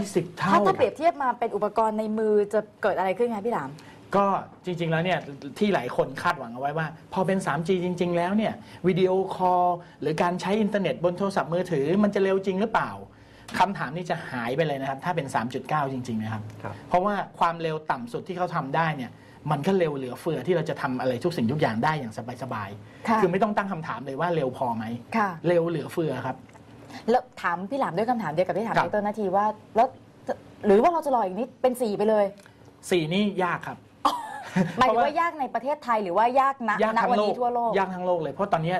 20เท่าถ้าถ้าเปรียบเทียบมาเป็นอุปกรณ์ในมือจะเกิดอะไรขึ้นคะพี่หลาม ก็จริง ๆ แล้วเนี่ยที่หลายคนคาดหวังเอาไว้ว่า พอเป็น 3G จริง ๆ แล้วเนี่ยวิดีโอคอลหรือการใช้อินเทอร์เน็ตบนโทรศัพท์มือถือ มันจะเร็วจริงหรือเปล่าคำถามนี้จะหายไปเลยนะครับ ถ้าเป็น 3.9 จริง ๆ นะครับ ครับ เพราะว่าความเร็วต่ำสุดที่เขาทำได้เนี่ยมันก็เร็วเหลือเฟือที่เราจะทำอะไรทุกสิ่งทุกอย่างได้อย่างสบายค่ะๆคือไม่ต้องตั้งคำถามเลยว่าเร็วพอไหม ค่ะ เร็วเหลือเฟือครับ แล้วถามพี่หลามด้วยคำถามเดียวกับที่ถามครับ ดรนาทีว่าแล้วหรือว่าเราจะรออีกนิดเป็นสี่ไปเลยสี่นี่ยากครับ หมายถึงเพราะว่าว่ายากในประเทศไทยหรือว่ายากณยากณทั้งวันโลนี้กทั่วโลก ยากทั้งโลกเลย เพราะตอนเนี้ย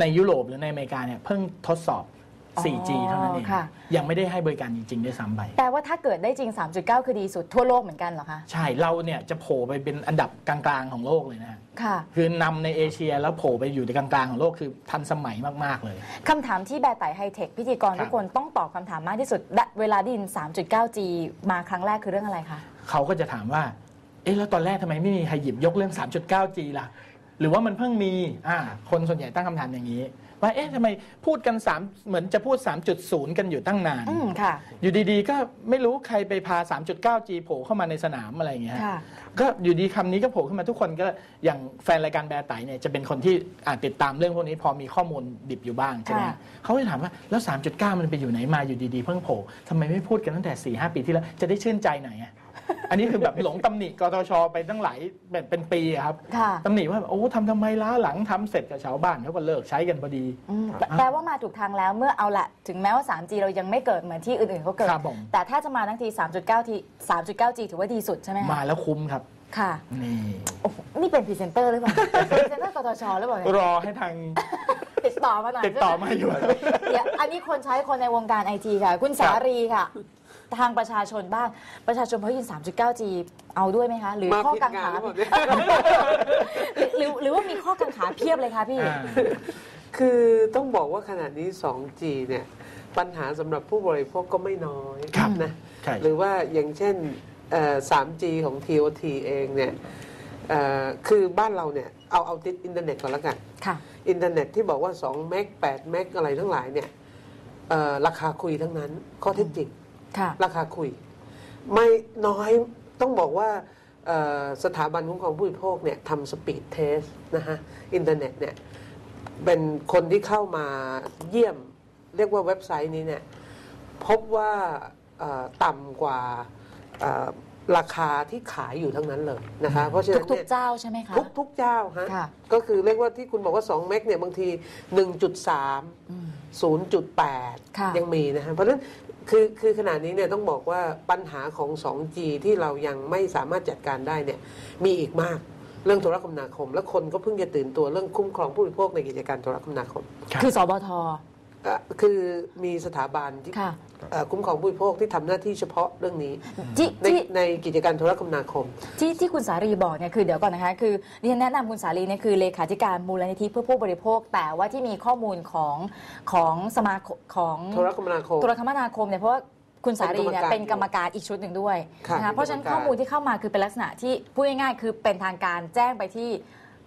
ในยุโรปหรือในอเมริกาเนี่ยเพิ่งทดสอบอ๋อ 4G เท่านั้นเอง ค่ะ ยังไม่ได้ให้บริการจริงๆด้วยซ้ำไป แปลว่าถ้าเกิดได้จริง 3.9 คือดีสุดทั่วโลกเหมือนกันเหรอคะ ใช่ เราเนี่ยจะโผล่ไปเป็นอันดับกลางๆของโลกเลยนะฮะค่ะ คือนำในเอเชียแล้วโผล่ไปอยู่ในกลางๆของโลกคือทันสมัยมากๆเลย คำถามที่แบร์ไตไฮเทคพิธีกรครับ ทุกคนต้องตอบคำถามมากที่สุดและเวลาได้ยิน 3.9G มาครั้งแรกคือเรื่องอะไรคะ เขาก็จะถามว่า เอ๊ะแล้วตอนแรกทำไมไม่มีใครหยิบยกเรื่อง 3.9G ล่ะ หรือว่ามันเพิ่งมี อ่า คนส่วนใหญ่ตั้งคำถามอย่างนี้ ว่าเอ๊ะทำไมพูดกัน3เหมือนจะพูด 3.0 กันอยู่ตั้งนาน อืมค่ะ อยู่ดีๆ ก็ไม่รู้ใครไปพา 3.9G โผล่เข้ามาในสนามอะไรอย่างเงี้ยฮะค่ะ ก็อยู่ดีคำนี้ก็โผล่ขึ้นมาทุกคนก็อย่างแฟนรายการแบร์ไตเนี่ยจะเป็นคนที่อ่านติดตามเรื่องพวกนี้พอมีข้อมูลดิบอยู่บ้างใช่ไหมค่ะฮะเขาจะถามว่าแล้ว 3.9 มันไปอยู่ไหนมาอยู่ดีๆ เพิ่งโผล่ทำไมไม่พูดกันตั้งแต่4-5 ปีที่แล้วจะได้ชื่นใจหน่อยอะ อันนี้คือแบบหลงตำหนิกตชไปตั้งหลายเป็นเป็นปีอะครับค่ะตำหนิว่าโอ้ทำทำไมล้าหลังทำเสร็จกับชาวบ้านเขาก็เลิกใช้กันพอดี อืมแปลแปลว่ามาถูกทางแล้วเมื่อเอาละถึงแม้ว่า 3G เรายังไม่เกิดเหมือนที่อื่นๆเขาเกิด ครับผม แต่ถ้าจะมาทั้งที 3.9 ที 3.9G ถือว่าดีสุดใช่ไหมคะมาแล้วคุ้มครับ ค่ะนี่ โอ้โหนี่เป็นพรีเซนเตอร์หรือเปล่าเป็นพรีเซนเตอร์กตชหรือเปล่าเนี่ยรอให้ทางติดต่อมาหน่อยติดต่อมาอยู่ เดี๋ยวอันนี้คนใช้คนในวงการไอทีค่ะ คุณสารีค่ะ ทางประชาชนบ้าง ประชาชนพอยิน 3.9G เอาด้วยไหมคะ หรือมาข้อผิดกังงาขานหรือเปล่าเนี่ยหรือหรือหรือว่ามีข้อกังขาเพียบเลยคะพี่อ่าคือต้องบอกว่าขณะนี้ 2G เนี่ยปัญหาสำหรับผู้บริโภคก็ไม่น้อยครับนะใช่หรือว่าอย่างเช่นเอ่อ 3G ของ TOT เองเนี่ยเอ่อคือบ้านเราเนี่ยเอาเอาติดอินเทอร์เน็ตก่อนแล้วกันค่ะอินเทอร์เน็ตที่บอกว่า2เมก8เมกอะไรทั้งหลายเนี่ยเอ่อราคาคุยทั้งนั้นข้อเท็จจริง ค่ะราคาคุย ไม่น้อยต้องบอกว่าเอ่อสถาบันคุ้มครองผู้บริโภคเนี่ยทำสปีดเทสนะฮะอินเทอร์เน็ตเนี่ยเป็นคนที่เข้ามาเยี่ยม เรียกว่าเว็บไซต์นี้เนี่ยพบว่าเอ่อต่ำกว่าเอ่อราคาที่ขายอยู่ทั้งนั้นเลยนะคะเพราะฉะนั้นทุกเนี่ยๆเจ้าใช่ไหมคะทุกทุกเจ้าฮะค่ะก็คือเรียกว่าที่คุณบอกว่า 2 เมกเนี่ยบางที 1.3อืม0.8ค่ะยังมีนะฮะเพราะฉะนั้น คือคือขณะนี้เนี่ยต้องบอกว่าปัญหาของ 2G ที่เรายังไม่สามารถจัดการได้เนี่ยมีอีกมากเรื่องโทรคมนาคม และคนก็เพิ่งจะตื่นตัวเรื่องคุ้มครองผู้บริโภคในกิจการโทรคมนาคมครับคือสบท เอ่อคือมีสถาบันที่ค่ะ เอ่อคุ้มครองผู้บริโภคที่ทำหน้าที่เฉพาะเรื่องนี้ ที่ในที่ในกิจการโทรคมนาคม ที่ที่คุณสารีบอกเนี่ยคือเดี๋ยวก่อนนะคะ คือดิฉันแนะนำคุณสารีเนี่ยคือเลขาธิการมูลนิธิเพื่อผู้บริโภค แต่ว่าที่มีข้อมูลของของสมาคมของโทรคมนาคม โทรคมนาคมเนี่ยเพราะว่าคุณสารีเนี่ยเป็เป็นนกกรรรรมมกาการรอีกชุดหนึ่งด้วยค่ะนะคะเพราะฉะนั้นเป็นกรรมการ ข้อมูลที่เข้ามาคือเป็นลักษณะที่พูดง่ายๆคือเป็นทางการแจ้งไปที่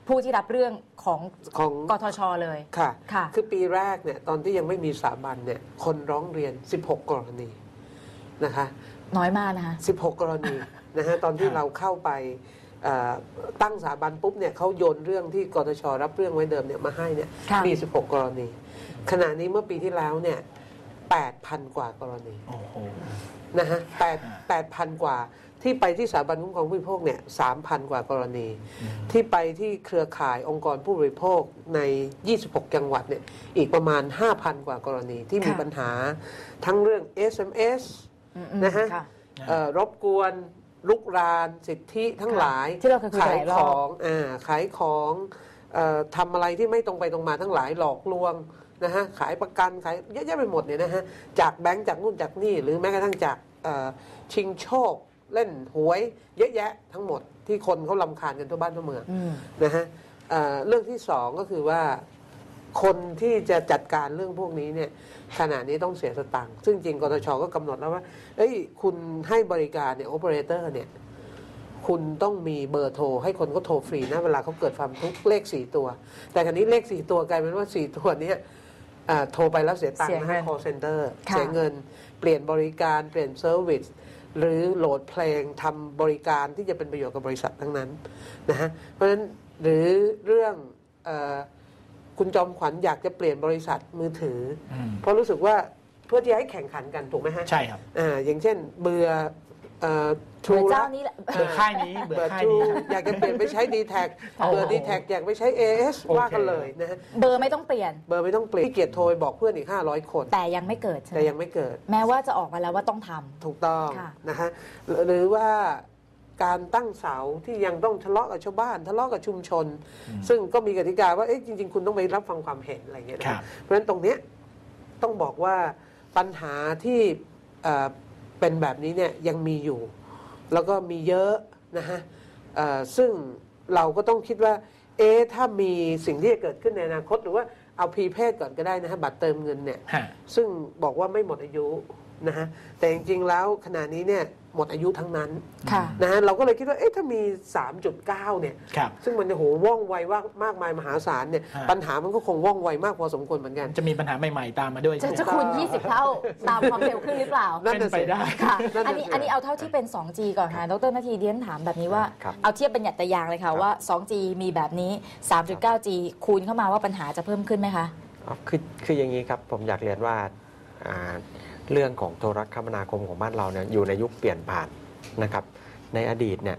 ผู้ที่รับเรื่องของของกทชเลย ค่ะ ค่ะ คือปีแรกเนี่ยตอนที่ยังไม่มีสถาบันเนี่ยคนร้องเรียน 16 กรณีนะคะน้อยมากนะคะ 16 กรณีนะฮะตอนที่เราเข้าไปเอ่อตั้งสถาบันปุ๊บเนี่ยเขาโยนเรื่องที่กทชรับเรื่องไว้เดิมเนี่ยมาให้เนี่ยค่ะ มี 16 กรณี ขณะนี้เมื่อปีที่แล้วเนี่ย 8,000 กว่ากรณี โอ้โห นะฮะ8 8,000กว่า ที่ไปที่สถาบันคุ้มครองผู้บริโภคเนี่ย3,000กว่ากรณี ที่ไปที่เครือข่ายองค์กรผู้บริโภคใน 26 จังหวัดเนี่ยอีกประมาณ 5,000 กว่ากรณีที่มีค่ะปัญหาทั้งเรื่อง SMS อืมๆนะฮะค่เอ่อรบกวนลุกรานสิทธิทั้งหลายที่เราเคยคุยกันหลายรอบของอ่าขายของเอ่อทำอะไรที่ไม่ตรงไปตรงมาทั้งหลายหลอกลวงนะฮะขายประกันขายเยอะแยะไปหมดเนี่ยนะฮะจากแบงก์จากนู่นจากนี่หรือแม้กระทั่งจากเอ่อชิงโชค เล่นหวยเยอะแยะทั้งหมดที่คนเขาลำคาญกันทั่วบ้านทั่วเมืองอืมนะฮะเอ่อเรื่องที่สองก็คือว่าคนที่จะจัดการเรื่องพวกนี้เนี่ยขณะนี้ต้องเสียสตังค์ซึ่งจริงกตชก็กำหนดแล้วว่าเอ้ยคุณให้บริการเนี่ยโอเปอเรเตอร์เนี่ยคุณต้องมีเบอร์โทร ให้คนก็โทรฟรีนะเวลาเขาเกิดความทุกข์เลขสี่ตัว แต่คราวนี้เลขสี่ตัวกลายเป็นว่าสี่ตัวเนี้ยเอ่า โทรไปแล้วเสียตังเสีค์ยนะเงิฮะน call center ค่ะ เสียเงิน เปลี่ยนบริการเปลี่ยนเซอร์วิสหรือโหลดเพลงทำบริการที่จะเป็นประโยชน์กับบริษัททั้งนั้นนะฮะเพราะฉะนั้นหรือเรื่องเออคุณจอมขวัญอยากจะเปลี่ยนบริษัทมือถืออม เพราะรู้สึกว่าเพื่อที่จะให้แข่งขันกันถูกไหมฮะ ใช่ครับ อ่าอย่างเช่นเบื่อ ทเบอรูร์ละเจ้านี้แหละ เบื่อค่ายนี้เบื่อเบื่อค่ายทรูนี้อยากจะเปลี่ยนไปใช้ d t แทโอ้โหเบื่อ d t แทอยากไปใช้ AS โอเค ว่ากันเลยนะฮะเบอร์ไม่ต้องเปลี่ยน เบอร์ไม่ต้องเปลี่ยนที่เกียรติโทรไปบอกเพื่อนอีก 500 คน แต่ยังไม่เกิดใช่ไหมแต่ยังไม่เกิด แม้ว่าจะออกมาแล้วว่าต้องทำ ถูกต้องค่ะ นะฮะหรือหรือว่าการตั้งเสาที่ยังต้องทะเลาะกับชาวบ้าน ทะเลาะกับชุมชน ซึ่งก็มีกติกาว่าเอ๊ะจริง ๆ คุณต้องไปรับฟังความเห็นอะไรอย่างเงี้ยนะครัฮะบเพราะฉะนั้นตรงเนี้ยต้องบอกว่าปัญหาที่เอ่อ เป็นแบบนี้เนี่ยยังมีอยู่ แล้วก็มีเยอะนะฮะเอ่อซึ่งเราก็ต้องคิดว่า เอ๊ะถ้ามีสิ่งที่จะเกิดขึ้นในอนาคตหรือว่าเอาพรีเพดก่อนก็ได้นะฮะบัตรเติมเงินเนี่ยฮะซึ่งบอกว่าไม่หมดอายุนะฮะแต่จริงๆแล้วขณะนี้เนี่ย หมดอายุทั้งนั้นค่ะ นะฮะเราก็เลยคิดว่าเอ๊ะถ้ามี 3.9 เนี่ย ครับ ซึ่งมันโอ้โหว่องไวว่ามากมายมหาศาลเนี่ยฮะ ปัญหามันก็คงว่องไวมากพอสมควรเหมือนกัน จะมีปัญหาใหม่ ๆ ตามมาด้วยจะใช่ไหมจะคูณ20 เท่าตามความเร็วขึ้นหรือเปล่า นั่นน่ะเป็นไปสิได้ ค่ะ นั่นน่ะอันนี้สิ อันนี้เอาเท่าที่เป็น 2G ก่อนค่ะ ดรนาทีเดียนถามแบบนี้ว่า ครับ เอาเทียบเป็นหยัดตะยางเลยค่ะว่า 2G มีแบบนี้ 3.9G คูณเข้ามาว่าปัญหาจะเพิ่มขึ้นไหมคะ อ๋อคือคืออย่างนี้ครับ ผมอยากเรียนว่าอ่า เรื่องของโทรคมนาคมของบ้านเราเนี่ยอยู่ในยุคเปลี่ยนผ่านนะครับ ในอดีตเนี่ย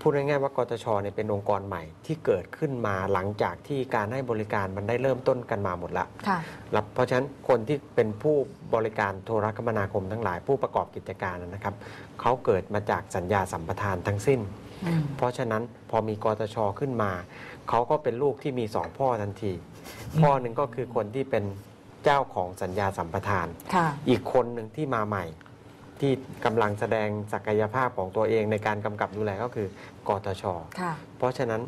พูดง่ายๆว่ากตชเนี่ยเป็นองค์กรใหม่ที่เกิดขึ้นมาหลังจากที่การให้บริการมันได้เริ่มต้นกันมาหมดละค่ะแล้วเพราะฉะนั้นคนที่เป็นผู้บริการโทรคมนาคมทั้งหลายผู้ประกอบกิจการนะครับเขาเกิดมาจากสัญญาสัมปทานทั้งสิ้นอืมเพราะฉะนั้นพอมีกตชขึ้นมา เขาก็เป็นลูกที่มีสองพ่อทันที พ่อหนึ่งก็คือคนที่เป็น เจ้าของสัญญาสัมปทานค่ะอีกคนหนึ่งที่มาใหม่ ที่กำลังแสดงศักยภาพของตัวเองในการกำกับดูแลก็คือกตชค่ะเพราะฉะนั้น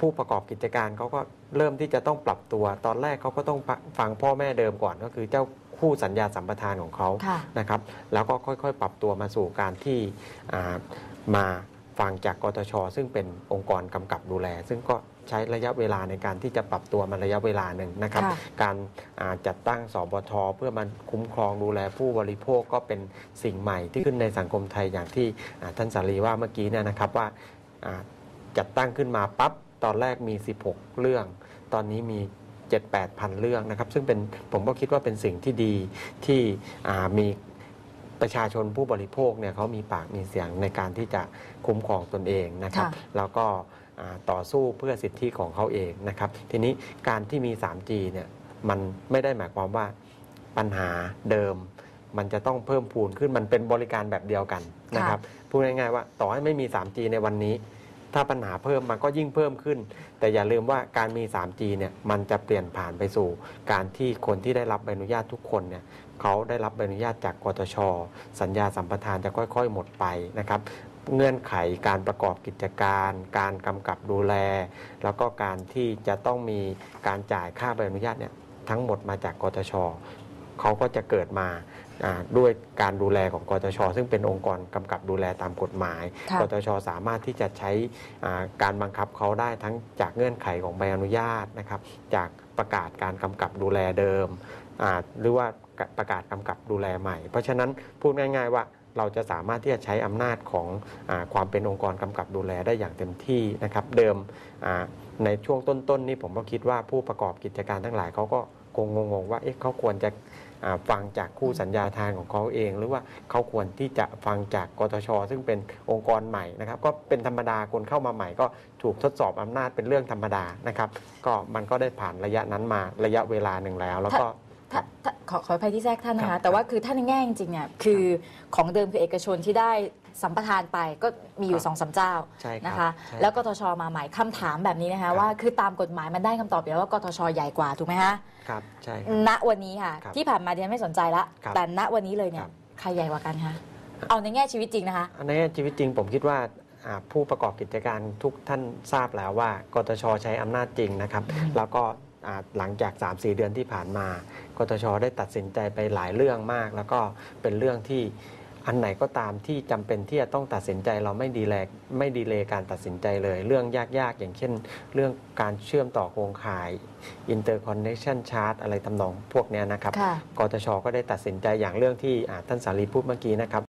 ผู้ประกอบกิจการเขาก็เริ่มที่จะต้องปรับตัว ตอนแรกเขาก็ต้องฟังพ่อแม่เดิมก่อนก็คือเจ้าคู่สัญญาสัมปทานของเขาค่ะนะครับ แล้วก็ค่อยๆ ปรับตัวมาสู่การที่อ่ามาฟังจากกตช ซึ่งเป็นองค์กรกำกับดูแล ซึ่งก็ ใช้ระยะเวลาในการที่จะปรับตัวมาระยะเวลาหนึ่งนะครับค่ะการอ่าจัดตั้งสบทเพื่อมันคุ้มครองดูแลผู้บริโภคก็เป็นสิ่งใหม่ที่ขึ้นในสังคมไทยอย่างที่อ่าท่านสารีว่าเมื่อกี้เนี่ยนะครับว่าอ่าจัดตั้งขึ้นมาปั๊บตอนแรกมี 16 เรื่อง ตอนนี้มี7-8พันเรื่องนะครับ ซึ่งเป็นผมก็คิดว่าเป็นสิ่งที่ดีที่อ่ามีประชาชนผู้บริโภคเนี่ยเขามีปากมีเสียงในการที่จะคุ้มครองตนเองนะครับค่ะแล้วก็อ่า ต่อสู้เพื่อสิทธิของเขาเองนะครับ ทีนี้การที่มี 3G เนี่ยมันไม่ได้หมายความว่าปัญหาเดิม มันจะต้องเพิ่มพูนขึ้นมันเป็นบริการแบบเดียวกันนะครับพูดง่ายๆว่าต่อให้ไม่มี 3G ในวันนี้ ถ้าปัญหาเพิ่มมันก็ยิ่งเพิ่มขึ้น แต่อย่าลืมว่าการมี 3G เนี่ยมันจะเปลี่ยนผ่านไปสู่ การที่คนที่ได้รับใบอนุญาตทุกคนเนี่ยเขาได้รับใบอนุญาตจากกตช สัญญาสัมปทานจะค่อย ๆ หมดไปนะครับ เงื่อนไขการประกอบกิจการ การกำกับดูแล แล้วก็การที่จะต้องมีการจ่ายค่าใบอนุญาตเนี่ยทั้งหมดมาจากกตชเขาก็จะเกิดมาอ่าด้วยการดูแลของกตช ซึ่งเป็นองค์กรกำกับดูแลตามกฎหมายค่ะกตช สามารถที่จะใช้อ่าการบังคับเขาได้ทั้งจากเงื่อนไขของใบอนุญาตนะครับ จากประกาศการกำกับดูแลเดิมอ่าหรือว่าประกาศกำกับดูแลใหม่ เพราะฉะนั้นพูดง่าย ๆ ว่า เราจะสามารถที่จะใช้อำนาจของอความเป็นองค์กรกำกับดูแลได้อย่างเต็มที่นะครับ เดิมในช่วงต้นๆนี่ผมก็คิดว่าผู้ประกอบกิจการทั้งหลายเขาก็คงงงว่าเอ๊ะเขาควรจะฟังจากคู่สัญญาทางของเขาเอง หรือว่าเขาควรที่จะฟังจากกตชซึ่งเป็นองค์กรใหม่นะครับ ก็เป็นธรรมดาคนเข้ามาใหม่ก็ถูกทดสอบอำนาจเป็นเรื่องธรรมดานะครับ ก็มันก็ได้ผ่านระยะนั้นมาระยะเวลาหนึ่งแล้ว แล้วก็ ถ้าถ้าขอขออภัยที่แทรกท่านนะครัคะบแต่ว่าคือถ้าในแง่จริงๆเนี่ยคือของเดิมคือเอกชนที่ได้สัมปทานไปก็มีอยู่ครับสองสามเจ้าใช่ครับนะคะใช่แล้วกทชมาใหม่คำถามแบบนี้นะคะครับว่าคือตามกฎหมายมันได้คำตอบอยู่แล้วว่ากทชใหญ่กว่าถูกไหมคะครับใช่ครับ ณวันนี้ค่ะ ครับที่ผ่านมาดิฉันไม่สนใจละครับแต่ณวันนี้เลยเนี่คยรับ ใครใหญ่กว่ากันคะเอาในแง่ชีวิตจริงนะคะ ในชีวิตจริงผมคิดว่าอ่าผู้ประกอบกิจการทุกท่านทราบแล้วว่ากตชใช้อำนาจจริงนะครับ แล้วก็อ่า หลังจาก 3-4 เดือนที่ผ่านมากตชได้ตัดสินใจไปหลายเรื่องมาก แล้วก็เป็นเรื่องที่อันไหนก็ตามที่จำเป็นที่จะต้องตัดสินใจเราไม่ดีแลไม่ดีเลย์การตัดสินใจเลย เรื่องยากๆ อย่างเช่น เรื่องการเชื่อมต่อโครงข่าย interconnection chart อะไรทำนองพวกเนี้ยนะครับค่ะกตชก็ได้ตัดสินใจอย่างเรื่องที่อ่าท่านสารีพูดเมื่อกี้นะครับ